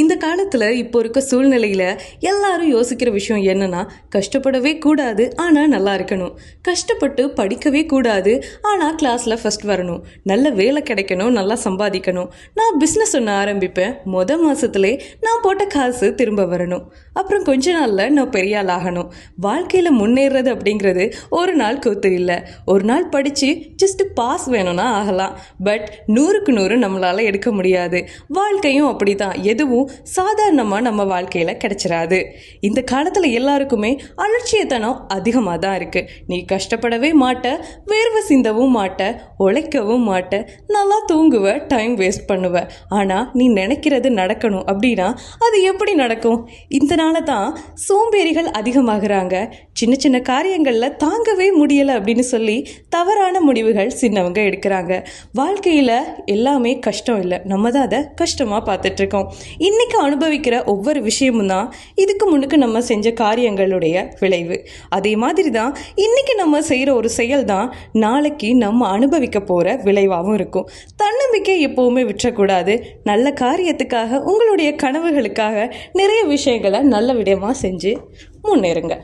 இந்த காலத்தில் இப்போ இருக்க சூழ்நிலையில் எல்லாரும் யோசிக்கிற விஷயம் என்னன்னா கஷ்டப்படவே கூடாது ஆனால் நல்லா இருக்கணும். கஷ்டப்பட்டு படிக்கவே கூடாது ஆனால் கிளாஸில் ஃபஸ்ட் வரணும். நல்ல வேலை கிடைக்கணும் நல்லா சம்பாதிக்கணும். நான் பிஸ்னஸ் ஒன்று ஆரம்பிப்பேன். மொதல் மாதத்துலே நான் போட்ட காசு திரும்ப வரணும். அப்புறம் கொஞ்ச நாளில் நான் பெரிய ஆள் ஆகணும். வாழ்க்கையில் முன்னேறது அப்படிங்கிறது ஒரு நாள் கூத்து இல்லை. ஒரு நாள் படித்து ஜஸ்ட்டு பாஸ் வேணும்னா ஆகலாம். பட் நூறுக்கு நூறு நம்மளால் எடுக்க முடியாது. வாழ்க்கையும் அப்படி தான் எதுவும் சாதாரணமாக நம்ம வாழ்க்கையில் கிடச்சிடாது இந்த காலத்தில் எல்லாருக்குமே அலட்சியத்தனம் அதிகமாக தான் இருக்குது நீ கஷ்டப்படவே மாட்ட வேர்வை சிந்தவும் மாட்ட உழைக்கவும் மாட்ட நல்லா தூங்குவ டைம் வேஸ்ட் பண்ணுவ. ஆனால் நீ நினைக்கிறது நடக்கணும் அப்படின்னா அது எப்படி நடக்கும்? இதனால தான் சோம்பேறிகள் அதிகமாகிறாங்க. சின்ன சின்ன காரியங்களில் தாங்கவே முடியலை அப்படின்னு சொல்லி தவறான முடிவுகள் சின்னவங்க எடுக்கிறாங்க. வாழ்க்கையில் எல்லாமே கஷ்டம் இல்லை. நம்ம தான் அதை கஷ்டமாக பார்த்துட்ருக்கோம் இன்றைக்கி அனுபவிக்கிற ஒவ்வொரு விஷயமும் தான் இதுக்கு முன்னுக்கு நம்ம செஞ்ச காரியங்களுடைய விளைவு. அதே மாதிரி தான் இன்றைக்கி நம்ம செய்கிற ஒரு செயல் தான் நாளைக்கு நம்ம அனுபவிக்க போகிற விளைவாகவும் இருக்கும். தன்னம்பிக்கை எப்போவுமே விற்றக்கூடாது. நல்ல காரியத்துக்காக உங்களுடைய கனவுகளுக்காக நிறைய விஷயங்களை நல்ல விடயமாக செஞ்சு முன்னேறுங்க.